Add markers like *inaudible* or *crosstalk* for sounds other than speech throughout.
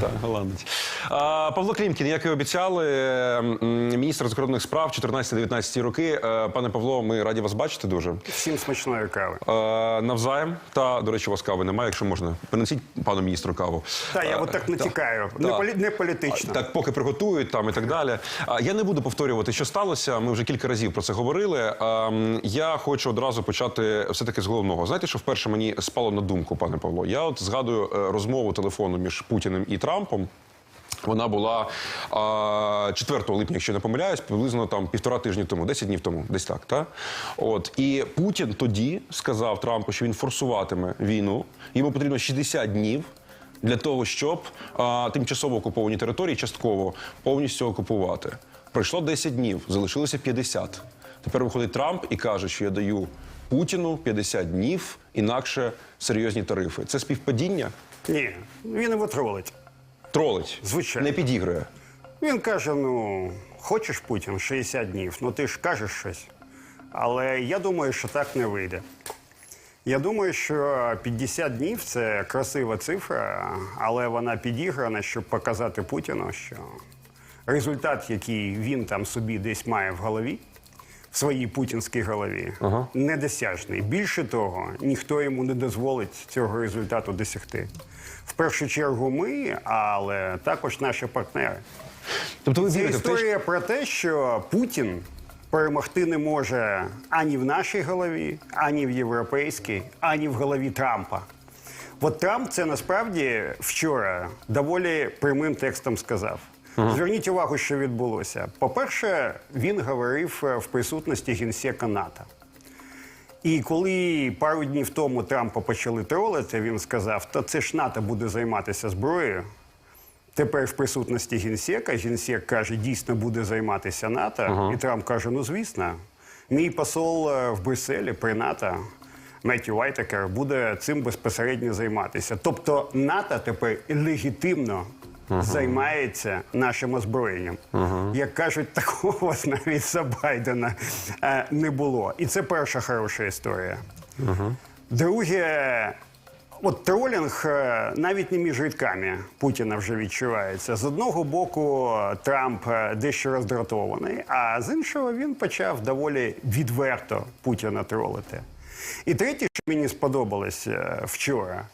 так, голландець. Павло Клімкін, як і обіцяли, міністр закордонних справ 14-19 роки. Е, Пане Павло, ми раді вас бачити дуже. Всім смачної кави. Е, Навзаєм. Та, до речі, у вас кави немає, якщо можна. Принесіть пану міністру каву. Та я Е, от так натякаю. Не, полі, не політично. Так, поки приготують там і так далі. Я не буду повторювати, що сталося. Ми вже кілька разів про це говорили. Я хочу одразу почати все таки з головного. Знаєте, що вперше мені спало на думку, пане Павло? Я от згадую розмову телефону між Путіним і Трампом. Вона була а, 4 липня, якщо не помиляюсь, приблизно там півтора тижні тому, 10 днів тому, десь так. Та? От і Путін тоді сказав Трампу, що він форсуватиме війну. Йому потрібно 60 днів для того, щоб а, тимчасово окуповані території частково повністю окупувати. Пройшло 10 днів, залишилося 50. Тепер виходить Трамп і каже, що я даю Путіну 50 днів, інакше серйозні тарифи. Це співпадіння? Ні, він його тролить. Тролить, Звичайно. не підігрує. Він каже: ну, хочеш Путін 60 днів, ну ти ж кажеш щось. Але я думаю, що так не вийде. Я думаю, що 50 днів це красива цифра, але вона підіграна, щоб показати Путіну, що результат, який він там собі десь має в голові, в своїй путінській голові, недосяжний. Більше того, ніхто йому не дозволить цього результату досягти. В першу чергу ми, але також наші партнери. Тобто ви Це вірите історія про те, що Путін перемогти не може ані в нашій голові, ані в європейській, ані в голові Трампа. От Трамп це насправді вчора доволі прямим текстом сказав. Зверніть увагу, що відбулося. По-перше, він говорив е, в присутності генсека НАТО. І коли пару днів тому Трампа почали тролити, він сказав: то це ж НАТО буде займатися зброєю. Тепер в присутності генсека. Генсек каже, дійсно буде займатися НАТО. І Трамп каже: ну звісно, мій посол е, в Брюсселі при НАТО. Меттю Вайтекер буде цим безпосередньо займатися. Тобто НАТО тепер легітимно займається нашим озброєнням. Як кажуть, *laughs* такого навіть за Байдена е, не було. І це перша хороша історія. Друге, от тролінг е, навіть не між рядками Путіна вже відчувається. З одного боку, Трамп е, дещо роздратований, а з іншого він почав доволі відверто Путіна тролити. І третє, що мені сподобалось вчора.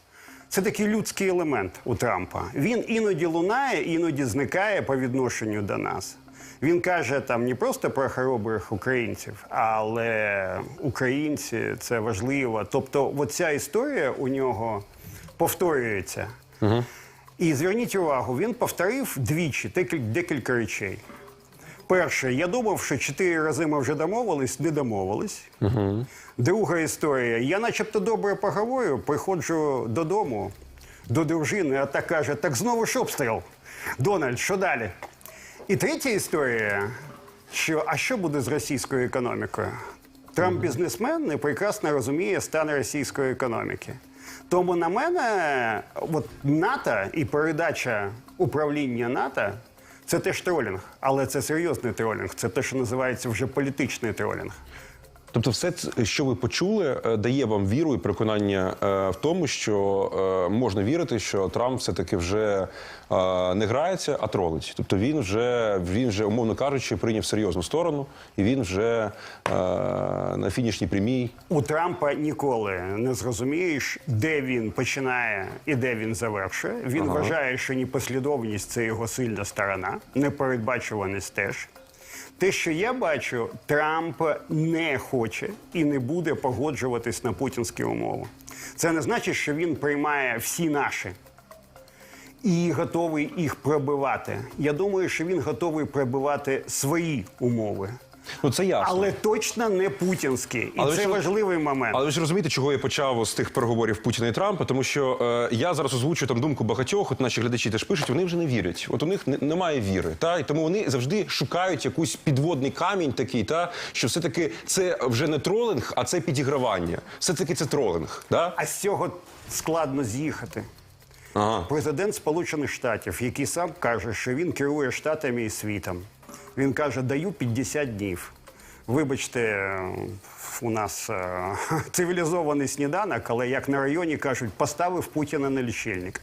Це такий людський елемент у Трампа. Він іноді лунає, іноді зникає по відношенню до нас. Він каже там не просто про хоробрих українців, але українці це важливо. Тобто, оця історія у нього повторюється. І зверніть увагу, він повторив двічі декіль- декілька речей. Перше, я думав, що чотири рази ми вже домовились, не домовились. Друга історія. Я начебто добре поговорю, приходжу додому до дружини, а та каже: так знову ж обстріл. Дональд, що далі? І третя історія, що а що буде з російською економікою? Трамп бізнесмен і прекрасно розуміє стан російської економіки. Тому на мене, от НАТО і передача управління НАТО це теж тролінг, але це серйозний тролінг. Це те, що називається вже політичний тролінг. Тобто, все, що ви почули, е, дає вам віру і переконання е, в тому, що е, можна вірити, що Трамп все-таки вже е, не грається, а тролить. Тобто він вже він вже, умовно кажучи, прийняв серйозну сторону, і він вже на фінішній прямій. У Трампа ніколи не зрозумієш, де він починає і де він завершує. Він вважає, що непослідовність це його сильна сторона, непередбачуваність теж. Те, що я бачу, Трамп не хоче і не буде погоджуватись на путінські умови. Це не значить, що він приймає всі наші і готовий їх пробивати. Я думаю, що він готовий пробивати свої умови. Ну це ясно. Але точно не путінські, і Але це ж- важливий момент. Але ви ж розумієте, чого я почав з тих переговорів Путіна і Трампа, тому що е, я зараз озвучую там думку багатьох, от наші глядачі теж пишуть, вони вже не вірять. От у них не- немає віри. Та і тому вони завжди шукають якийсь підводний камінь такий, та що все-таки це вже не тролинг, а це підігравання. Все-таки це тролинг. Да? А з цього складно з'їхати. Ага. Президент Сполучених Штатів, який сам каже, що він керує штатами і світом. Він каже, даю 50 днів. Вибачте, е, у нас е, *laughs* цивілізований сніданок, але як на районі кажуть, поставив Путіна на лічильник.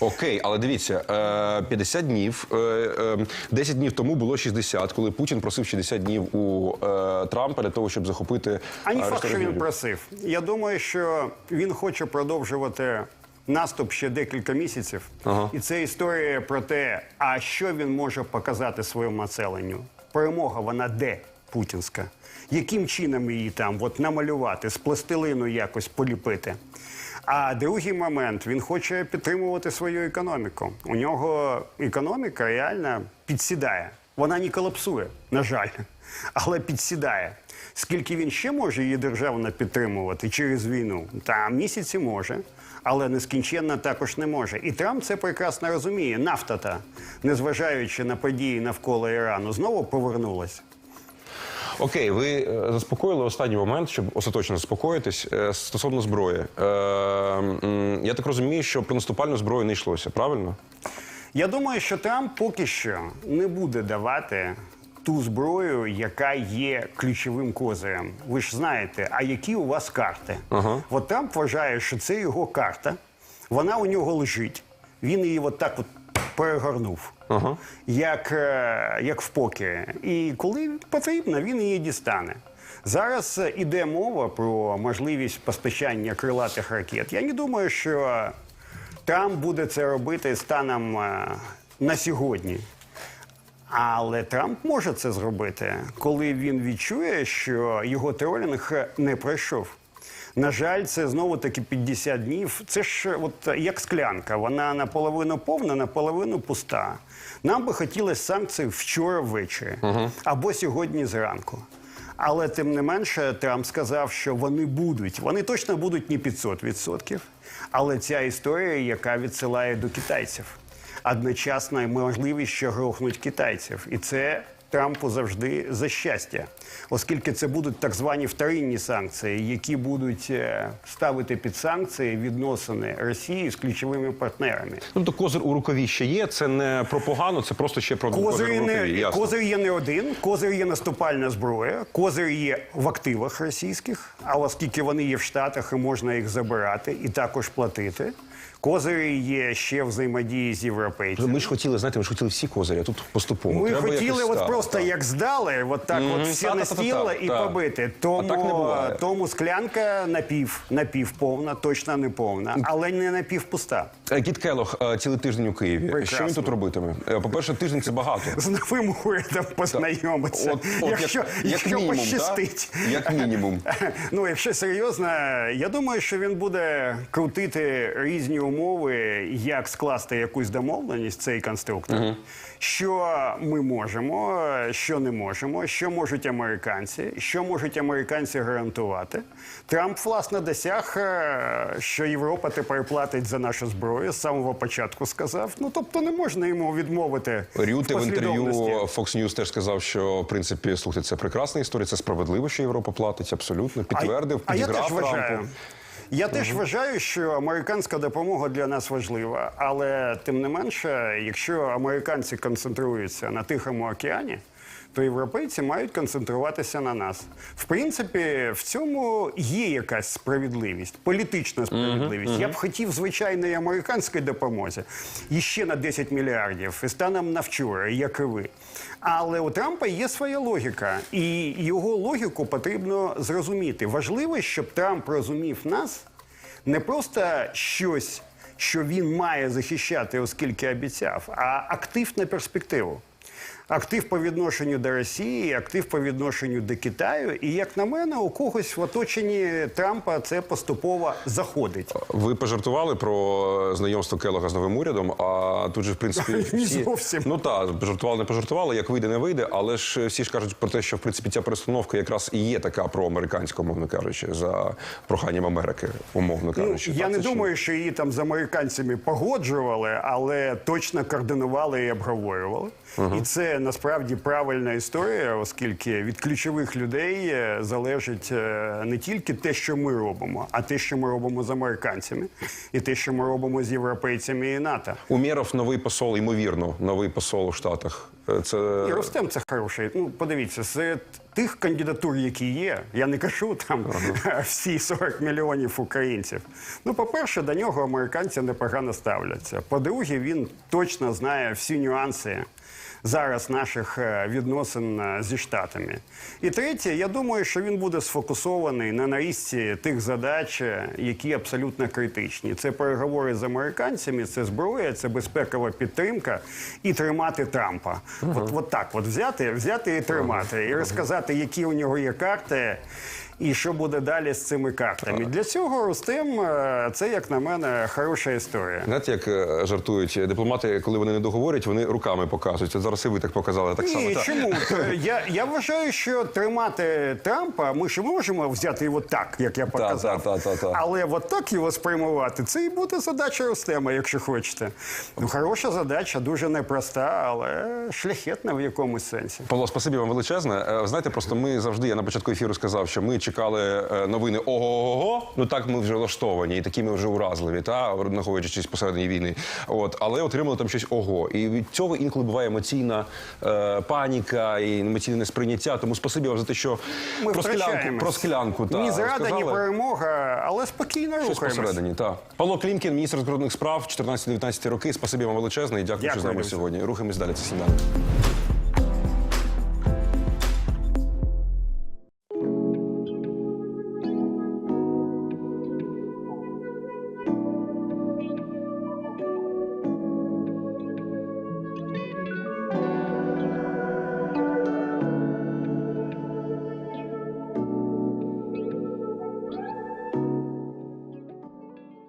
Окей, але дивіться, е, 50 днів, е, е, 10 днів тому було 60, коли Путін просив 60 днів у е, Трампа для того, щоб захопити А не е, факт, що він просив. Я думаю, що він хоче продовжувати наступ ще декілька місяців. І це історія про те, а що він може показати своєму населенню. Перемога, вона де путінська? Яким чином її там от намалювати, з пластилину якось поліпити? А другий момент він хоче підтримувати свою економіку. У нього економіка реально підсідає. Вона не колапсує, на жаль, але підсідає. Скільки він ще може її державно підтримувати через війну? Та місяці може, але нескінченно також не може. І Трамп це прекрасно розуміє. Нафта та, незважаючи на події навколо Ірану, знову повернулась. Окей, ви е, заспокоїли останній момент, щоб остаточно заспокоїтись е, стосовно зброї. Е, я так розумію, що про наступальну зброю не йшлося, правильно? Я думаю, що Трамп поки що не буде давати ту зброю, яка є ключовим козирем. Ви ж знаєте, а які у вас карти? Ага. От Трамп вважає, що це його карта, вона у нього лежить. Він її от так от перегорнув, Ага. як, е, як в покері. І коли потрібно, він її дістане. Зараз е, іде мова про можливість постачання крилатих ракет. Я не думаю, що Трамп буде це робити станом е, на сьогодні. Але Трамп може це зробити, коли він відчує, що його тролінг не пройшов. На жаль, це знову таки 50 днів. Це ж от як склянка, вона наполовину повна, наполовину пуста. Нам би хотілося санкцій вчора ввечері або сьогодні зранку. Але тим не менше, Трамп сказав, що вони будуть. Вони точно будуть не 500%, але ця історія, яка відсилає до китайців одночасно можливість що грохнуть китайців. І це Трампу завжди за щастя, оскільки це будуть так звані вторинні санкції, які будуть е, ставити під санкції відносини Росії з ключовими партнерами. Тобто козир у рукаві ще є. Це не про погано, це просто ще про козир Козир, у рукаві. не, Ясно. козир є не один, козир є наступальна зброя, козир є в активах російських, а оскільки вони є в Штатах і можна їх забирати і також платити. Козири є ще взаємодії з європейцями. Ми ж хотіли, знаєте, ми ж хотіли всі козирі, а тут поступово. Ми Треба хотіли от так, просто як здали, от так от всі на стіл і побити. Не Тому, тому склянка напів, напівповна, точно не повна, але не напівпуста. Е, Кіт Келох е, цілий тиждень у Києві. Прекрасно. Що він тут робитиме? Е, По-перше, тиждень це багато. З новим урядом От- от якщо, як- як якщо мінімум, пощастить. Як мінімум. *laughs* Ну, якщо серйозно, я думаю, що він буде крутити різні умови, як скласти якусь домовленість цей конструктор. Що ми можемо, що не можемо, що можуть американці, що можуть американці гарантувати. Трамп власне досяг, е, що Європа тепер платить за нашу зброю. З самого початку сказав. Ну тобто не можна йому відмовити. Рюте в інтерв'ю послідовності. Fox News теж сказав, що в принципі слухайте, це прекрасна історія. Це справедливо, що Європа платить. Абсолютно підтвердив, а, а я підіграв теж вважаю. Я теж вважаю, що американська допомога для нас важлива, але тим не менше, якщо американці концентруються на Тихому океані, то європейці мають концентруватися на нас. В принципі, в цьому є якась справедливість, політична справедливість. Я б хотів звичайної американської допомозі і ще на 10 мільярдів і станом на вчора, як і ви. Але у Трампа є своя логіка, і його логіку потрібно зрозуміти. Важливо, щоб Трамп розумів нас не просто щось, що він має захищати, оскільки обіцяв, а актив на перспективу. Актив по відношенню до Росії, актив по відношенню до Китаю. І як на мене, у когось в оточенні Трампа це поступово заходить. Ви пожартували про знайомство Келога з новим урядом, а тут же в принципі *laughs* всі... зовсім. ну так, пожартували, не пожартували, як вийде, не вийде. Але ж всі ж кажуть про те, що в принципі ця перестановка якраз і є така проамериканська, умовно кажучи, за проханням Америки, умовно Ну, кажучи. я Так, не думаю, що її там з американцями погоджували, але точно координували і обговорювали. І це насправді правильна історія, оскільки від ключових людей е, залежить е, не тільки те, що ми робимо, а те, що ми робимо з американцями, і те, що ми робимо з європейцями і НАТО. Умєров новий посол, ймовірно, новий посол у Штатах. Е, Це І Ростем це хороший. Ну, подивіться, серед тих кандидатур, які є, я не кажу там *laughs* всі 40 мільйонів українців. Ну, по-перше, до нього американці непогано ставляться. По-друге, він точно знає всі нюанси зараз наших е, відносин е, зі штатами. І третє, я думаю, що він буде сфокусований на наїзці тих задач, е, які абсолютно критичні. Це переговори з американцями, це зброя, це безпекова підтримка і тримати Трампа. От, от так, от взяти, взяти і тримати, і розказати, які у нього є карти. І що буде далі з цими картами? Для цього Рустем е, це, як на мене, хороша історія. Знаєте, як е, жартують дипломати, коли вони не договорять, вони руками показують. От зараз і ви так показали так само. Ні, чому? *laughs* Я, я вважаю, що тримати Трампа ми ж можемо взяти його так, як я показав. та, та, та. Але от так його спрямувати, це і буде задача Рустема, якщо хочете. Ну, хороша задача, дуже непроста, але шляхетна в якомусь сенсі. Павло, спасибі вам величезне. Е, Знаєте, просто ми завжди, я на початку ефіру сказав, що ми чекали е, новини ого-го-го. Ну так ми вже влаштовані, і такі ми вже уразливі, та знаходячись посередині війни. От, але отримали там щось ого. І від цього інколи буває емоційна е, паніка і емоційне несприйняття. Тому спасибі вам за те, що Ми про склянку, про склянку та, ні зрада, ні перемога, але спокійно Щось рухаємось. посередині, так. Павло Клімкін, міністр закордонних справ, 14-19 роки. Спасибі вам величезне і дякую, що з нами сьогодні. Рухаємось далі. Це сніданок.